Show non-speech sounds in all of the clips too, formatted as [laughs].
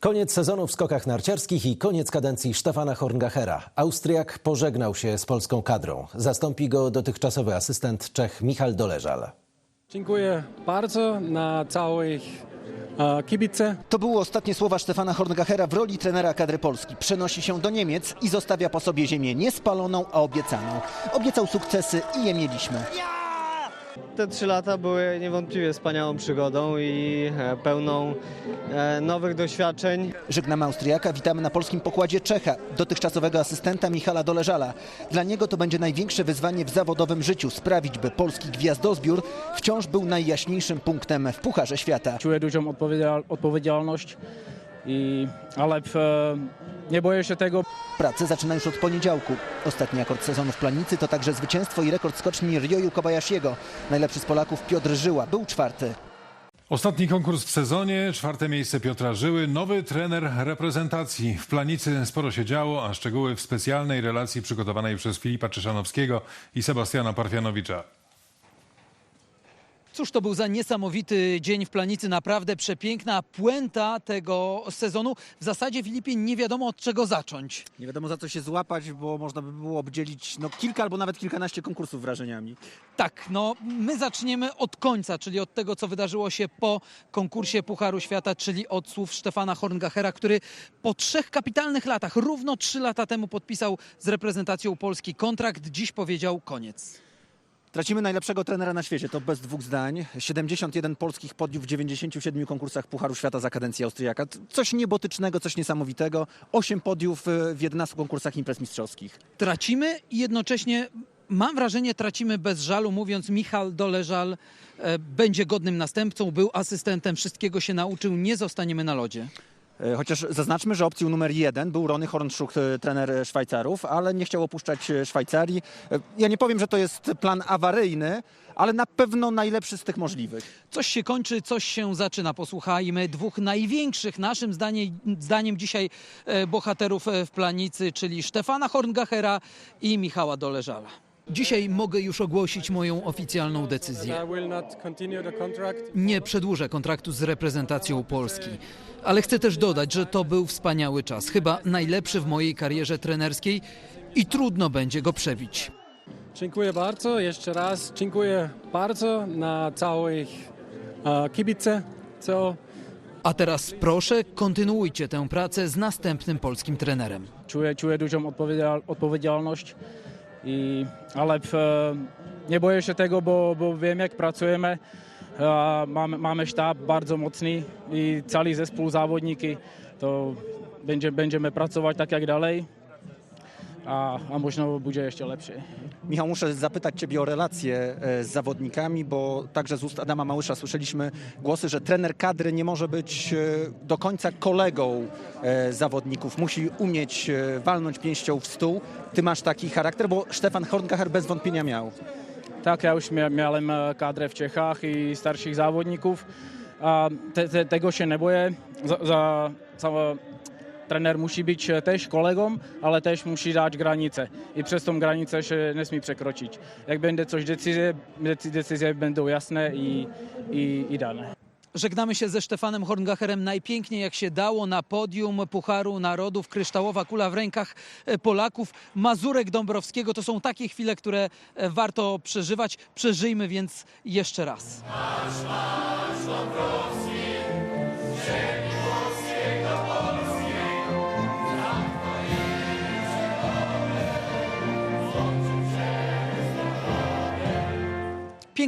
Koniec sezonu w skokach narciarskich i koniec kadencji Stefana Horngachera. Austriak pożegnał się z polską kadrą. Zastąpi go dotychczasowy asystent Czech Michal Doleżal. Dziękuję bardzo na całych e, kibice. To były ostatnie słowa Stefana Horngachera w roli trenera kadry Polski. Przenosi się do Niemiec i zostawia po sobie ziemię nie spaloną, a obiecaną. Obiecał sukcesy i je mieliśmy. Te trzy lata były niewątpliwie wspaniałą przygodą i e, pełną e, nowych doświadczeń. Żegnamy Austriaka, witamy na polskim pokładzie Czecha, dotychczasowego asystenta Michala Doleżala. Dla niego to będzie największe wyzwanie w zawodowym życiu, sprawić, by polski gwiazdozbiór wciąż był najjaśniejszym punktem w Pucharze Świata. Czuję dużą odpowiedzial- odpowiedzialność, i, ale e, nie boję się tego. Pracę zaczyna już od poniedziałku. Ostatni akord sezonu w Planicy to także zwycięstwo i rekord skoczni Ryoyu Kobayashiego. Najlepszy z Polaków Piotr Żyła był czwarty. Ostatni konkurs w sezonie, czwarte miejsce Piotra Żyły, nowy trener reprezentacji. W Planicy sporo się działo, a szczegóły w specjalnej relacji przygotowanej przez Filipa Czeszanowskiego i Sebastiana Parfianowicza. Cóż to był za niesamowity dzień w Planicy, naprawdę przepiękna puenta tego sezonu. W zasadzie Filipie nie wiadomo od czego zacząć. Nie wiadomo za co się złapać, bo można by było obdzielić no, kilka albo nawet kilkanaście konkursów wrażeniami. Tak, no my zaczniemy od końca, czyli od tego co wydarzyło się po konkursie Pucharu Świata, czyli od słów Stefana Horngachera, który po trzech kapitalnych latach, równo trzy lata temu podpisał z reprezentacją Polski kontrakt, dziś powiedział koniec. Tracimy najlepszego trenera na świecie, to bez dwóch zdań. 71 polskich podiów w 97 konkursach Pucharu Świata za kadencji Austriaka. Coś niebotycznego, coś niesamowitego. 8 podiów y, w 11 konkursach imprez mistrzowskich. tracimy i jednocześnie mam wrażenie tracimy bez żalu, mówiąc Michal Doleżal e, będzie godnym następcą, był asystentem, wszystkiego się nauczył, nie zostaniemy na lodzie. E, Chociaż zaznaczmy, że opcją numer jeden był Rony Hornschuk, e, trener e, Szwajcarów, ale nie chciał opuszczać Szwajcarii. Ja nie powiem, że to jest plan awaryjny, ale na pewno najlepszy z tych możliwych. Coś się kończy, coś się zaczyna. Posłuchajmy dwóch największych, naszym zdaniem, zdaniem dzisiaj bohaterów w Planicy, czyli Stefana Horngachera i Michała Doleżala. Dzisiaj mogę już ogłosić moją oficjalną decyzję. Nie przedłużę kontraktu z reprezentacją Polski. Ale chcę też dodać, że to był wspaniały czas, chyba najlepszy w mojej karierze trenerskiej i trudno będzie go przebić. Dziękuję bardzo jeszcze raz. Dziękuję bardzo na całych e, kibice. Co A teraz proszę, kontynuujcie tę pracę z następnym polskim trenerem. czuję, czuję dużą odpowiedzial- odpowiedzialność, i, ale e, nie boję się tego, bo, bo wiem jak pracujemy. E, mamy, mamy sztab bardzo mocny i cały zespół zawodniki. To będzie, będziemy pracować tak jak dalej, a, a może będzie jeszcze lepszy. Michał, muszę zapytać Ciebie o relacje e, z zawodnikami, bo także z ust Adama Małysza słyszeliśmy głosy, że trener kadry nie może być e, do końca kolegą e, zawodników. Musi umieć walnąć pięścią w stół. Ty masz taki charakter, bo Stefan Horngacher bez wątpienia miał. Tak, ja już mia- miałem kadrę w Czechach i starszych zawodników. A te, te, tego się nie boję. Za, za, za, trener musi być e, też kolegą, ale też musi dać granice. I tą granicę się nie smie przekroczyć. Jak będzie coś decyzje, decy- decyzje będą jasne i, i, i dane. Żegnamy się ze Stefanem Horngacherem najpiękniej jak się dało na podium Pucharu Narodów. Kryształowa kula w rękach e, Polaków. Mazurek Dąbrowskiego to są takie chwile, które e, warto przeżywać. Przeżyjmy więc jeszcze raz.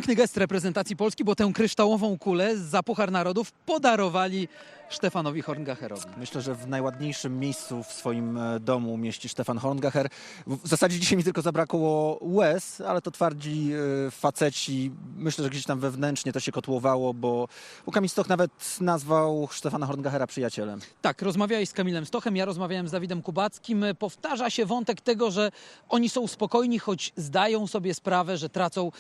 Piękny gest reprezentacji Polski, bo tę kryształową kulę za Puchar Narodów podarowali Stefanowi Horngacherowi. Myślę, że w najładniejszym miejscu w swoim e, domu mieści Stefan Horngacher. W zasadzie dzisiaj mi tylko zabrakło łez, ale to twardzi e, faceci. Myślę, że gdzieś tam wewnętrznie to się kotłowało, bo Łukasz Stoch nawet nazwał Stefana Horngachera przyjacielem. Tak, rozmawiałeś z Kamilem Stochem, ja rozmawiałem z Dawidem Kubackim. Powtarza się wątek tego, że oni są spokojni, choć zdają sobie sprawę, że tracą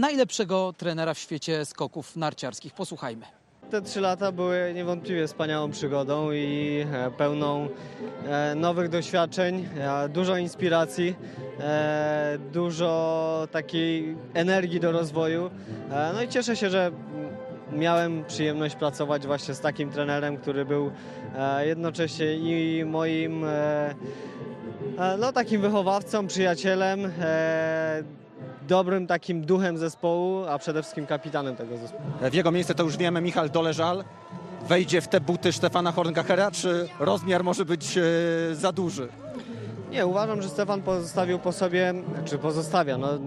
najlepszego trenera w świecie skoków narciarskich. Posłuchajmy. Te trzy lata były niewątpliwie wspaniałą przygodą i e, pełną e, nowych doświadczeń, e, dużo inspiracji, dużo takiej energii do rozwoju. No i cieszę się, że miałem przyjemność pracować właśnie z takim trenerem, który był jednocześnie i moim no, takim wychowawcą, przyjacielem, dobrym takim duchem zespołu, a przede wszystkim kapitanem tego zespołu. W jego miejsce to już wiemy, Michal Doleżal wejdzie w te buty Stefana Horngachera, czy rozmiar może być e, za duży? Nie, uważam, że Stefan pozostawił po sobie, czy pozostawia. No, e,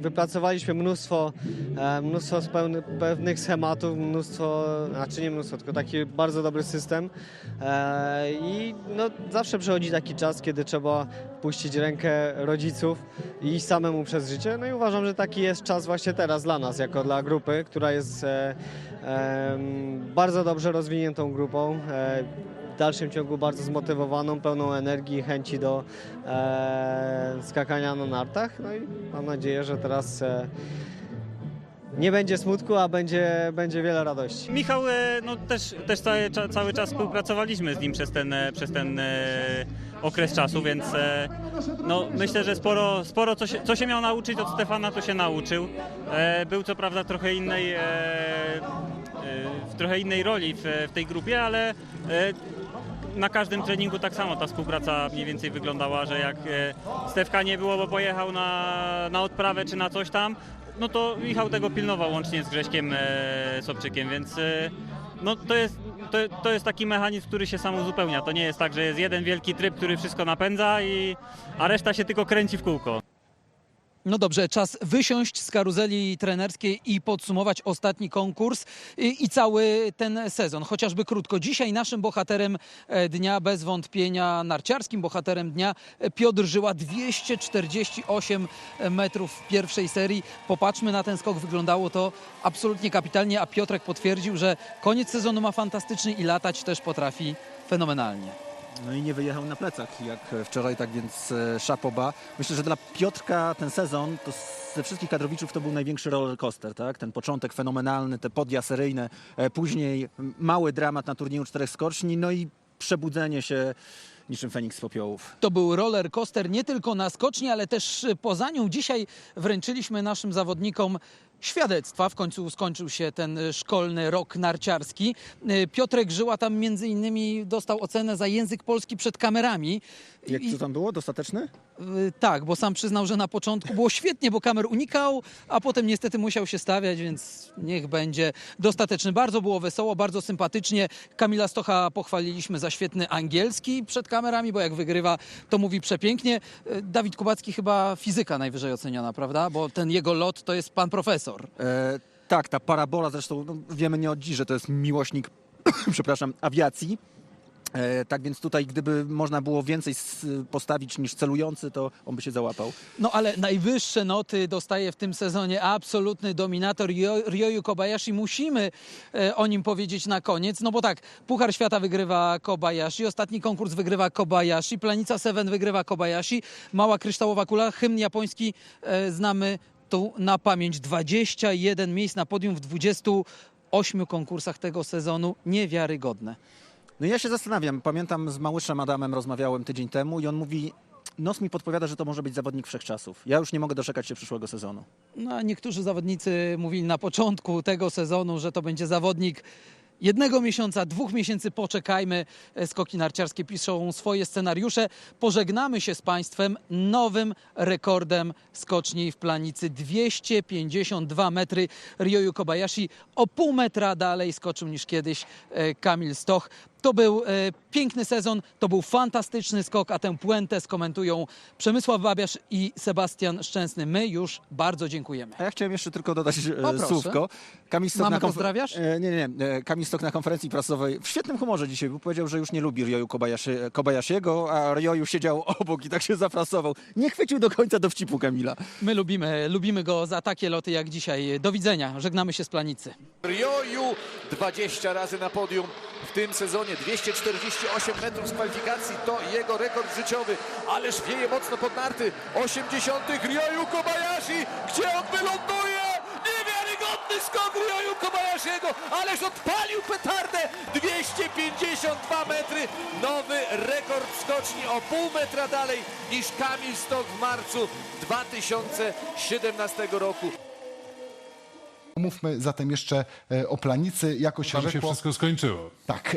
wypracowaliśmy mnóstwo, e, mnóstwo spełny, pewnych schematów, mnóstwo, znaczy nie mnóstwo, tylko taki bardzo dobry system. E, I no, zawsze przychodzi taki czas, kiedy trzeba puścić rękę rodziców i samemu przez życie. No i uważam, że taki jest czas właśnie teraz dla nas, jako dla grupy, która jest bardzo dobrze rozwiniętą grupą. W dalszym ciągu bardzo zmotywowaną, pełną energii i chęci do e, skakania na nartach. No i mam nadzieję, że teraz e, nie będzie smutku, a będzie, będzie wiele radości. Michał, e, no też, też cały, cały czas współpracowaliśmy z nim przez ten, e, przez ten e, okres czasu, więc no, myślę, że sporo, sporo co, się, co się miał nauczyć od Stefana, to się nauczył. Był co prawda trochę innej, w trochę innej roli w, w tej grupie, ale na każdym treningu tak samo ta współpraca mniej więcej wyglądała, że jak e, Stefka nie było, bo pojechał na, na odprawę czy na coś tam, no to Michał tego pilnował łącznie z Grześkiem e, Sobczykiem, więc e, no to jest, to, to jest taki mechanizm, który się sam uzupełnia. To nie jest tak, że jest jeden wielki tryb, który wszystko napędza, i, a reszta się tylko kręci w kółko. No dobrze, czas wysiąść z karuzeli trenerskiej i podsumować ostatni konkurs i, i cały ten sezon, chociażby krótko. Dzisiaj naszym bohaterem e, dnia, bez wątpienia narciarskim bohaterem dnia, e, Piotr Żyła, 248 metrów w pierwszej serii. Popatrzmy na ten skok, wyglądało to absolutnie kapitalnie, a Piotrek potwierdził, że koniec sezonu ma fantastyczny i latać też potrafi fenomenalnie. No i nie wyjechał na plecach jak wczoraj, tak więc e, szapoba. Myślę, że dla Piotrka ten sezon to ze wszystkich kadrowiczów to był największy roller coaster, tak? Ten początek fenomenalny, te podia seryjne, e, później mały dramat na turnieju czterech skoczni, no i przebudzenie się niczym Feniks z popiołów. To był roller coaster nie tylko na skoczni, ale też y, poza nią. Dzisiaj wręczyliśmy naszym zawodnikom świadectwa. W końcu skończył się ten y, szkolny rok narciarski. Y, Piotrek Żyła tam między innymi dostał ocenę za język polski przed kamerami. Jak I- to tam było? Dostateczny? Y, Tak, bo sam przyznał, że na początku było świetnie, bo kamer unikał, a potem niestety musiał się stawiać, więc niech będzie dostateczny. Bardzo było wesoło, bardzo sympatycznie. Kamila Stocha pochwaliliśmy za świetny angielski przed kamerami, bo jak wygrywa, to mówi przepięknie. Y, Dawid Kubacki chyba fizyka najwyżej oceniona, prawda? Bo ten jego lot to jest pan profesor. E, tak, ta parabola zresztą no, wiemy nie od dziś, że to jest miłośnik, [coughs] przepraszam, awiacji. E, tak więc tutaj, gdyby można było więcej postawić niż celujący, to on by się załapał. No ale najwyższe noty dostaje w tym sezonie absolutny dominator Ryo- Ryoyu Kobayashi. Musimy e, o nim powiedzieć na koniec, no bo tak, Puchar Świata wygrywa Kobayashi, ostatni konkurs wygrywa Kobayashi, Planica Seven wygrywa Kobayashi, Mała Kryształowa Kula, hymn japoński e, znamy tu na pamięć. 21 miejsc na podium w 28 konkursach tego sezonu, niewiarygodne. No ja się zastanawiam, pamiętam z Małyszem Adamem rozmawiałem tydzień temu i on mówi, nos mi podpowiada, że to może być zawodnik wszechczasów. Ja już nie mogę doczekać się przyszłego sezonu. No, a niektórzy zawodnicy mówili na początku tego sezonu, że to będzie zawodnik jednego miesiąca, dwóch miesięcy. Poczekajmy. Skoki narciarskie piszą swoje scenariusze. Pożegnamy się z Państwem nowym rekordem skoczni w planicy. 252 metry. Ryoyu Kobayashi o pół metra dalej skoczył niż kiedyś e, Kamil Stoch. To był e, piękny sezon, to był fantastyczny skok, a tę puentę skomentują Przemysław Babiarz i Sebastian Szczęsny. My już bardzo dziękujemy. A ja chciałem jeszcze tylko dodać e, proszę. słówko. Kamil Stok Mamy na pozdrawiasz? E, nie, nie, nie. E, Kamil Stok na konferencji prasowej w świetnym humorze dzisiaj, bo powiedział, że już nie lubi Ryoyu Kobayashi, Kobayashiego, a Ryoyu siedział obok i tak się zafrasował. Nie chwycił do końca dowcipu Kamila. My lubimy, lubimy go za takie loty jak dzisiaj. Do widzenia, żegnamy się z planicy. Rioju 20 razy na podium w tym sezonie. 248 metrów z kwalifikacji to jego rekord życiowy. Ależ wieje mocno pod narty. 80. Rioju Kobayashi. Gdzie on wyląduje? Niewiarygodny skok Rioju Kobayashiego. Ależ odpalił petardę. 252 metry. Nowy rekord skoczni o pół metra dalej niż Kamil Stok w marcu 2017 roku. Mówmy zatem jeszcze e, o planicy. Jako się Tam się rzekło, wszystko skończyło. tak,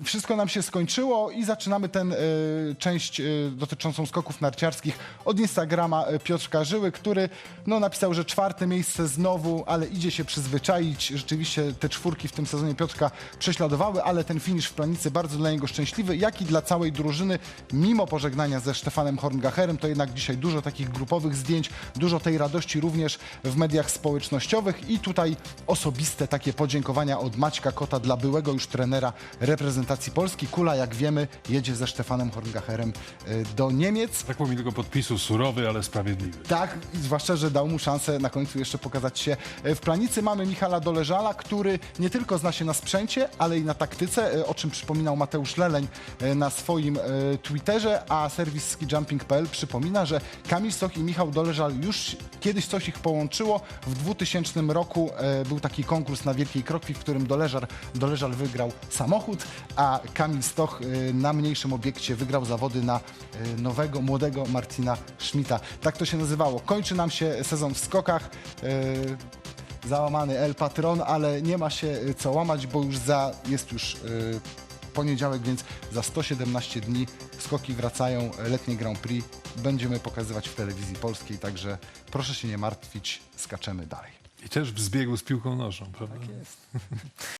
e, wszystko nam się skończyło i zaczynamy tę e, część e, dotyczącą skoków narciarskich od Instagrama e, Piotrka Żyły, który no, napisał, że czwarte miejsce znowu, ale idzie się przyzwyczaić. Rzeczywiście te czwórki w tym sezonie Piotrka prześladowały, ale ten finisz w planicy bardzo dla niego szczęśliwy, jak i dla całej drużyny. Mimo pożegnania ze Stefanem Horngacherem, to jednak dzisiaj dużo takich grupowych zdjęć, dużo tej radości również w mediach społecznościowych i tutaj osobiste takie podziękowania od Maćka Kota dla byłego już trenera reprezentacji Polski. Kula, jak wiemy, jedzie ze Stefanem Horngacherem y, do Niemiec. Brakło mi tylko podpisu surowy, ale sprawiedliwy. Tak, i zwłaszcza, że dał mu szansę na końcu jeszcze pokazać się w planicy. Mamy Michala Doleżala, który nie tylko zna się na sprzęcie, ale i na taktyce, e, o czym przypominał Mateusz Leleń e, na swoim e, Twitterze, a serwis skijumping.pl przypomina, że Kamil Stoch i Michał Doleżal już kiedyś coś ich połączyło. W 2000 roku e, był taki konkurs na Wielkiej Krokwi, w którym Doleżal, Doleżal wygrał samochód, a Kamil Stoch e, na mniejszym obiekcie wygrał zawody na e, nowego, młodego Marcina Schmidta. Tak to się nazywało. Kończy nam się sezon w skokach. Załamany El Patron, ale nie ma się co łamać, bo już za, jest już poniedziałek, więc za 117 dni skoki wracają, letnie Grand Prix będziemy pokazywać w telewizji polskiej, także proszę się nie martwić, skaczemy dalej. I też w zbiegu z piłką nożną, prawda? Tak jest. [laughs]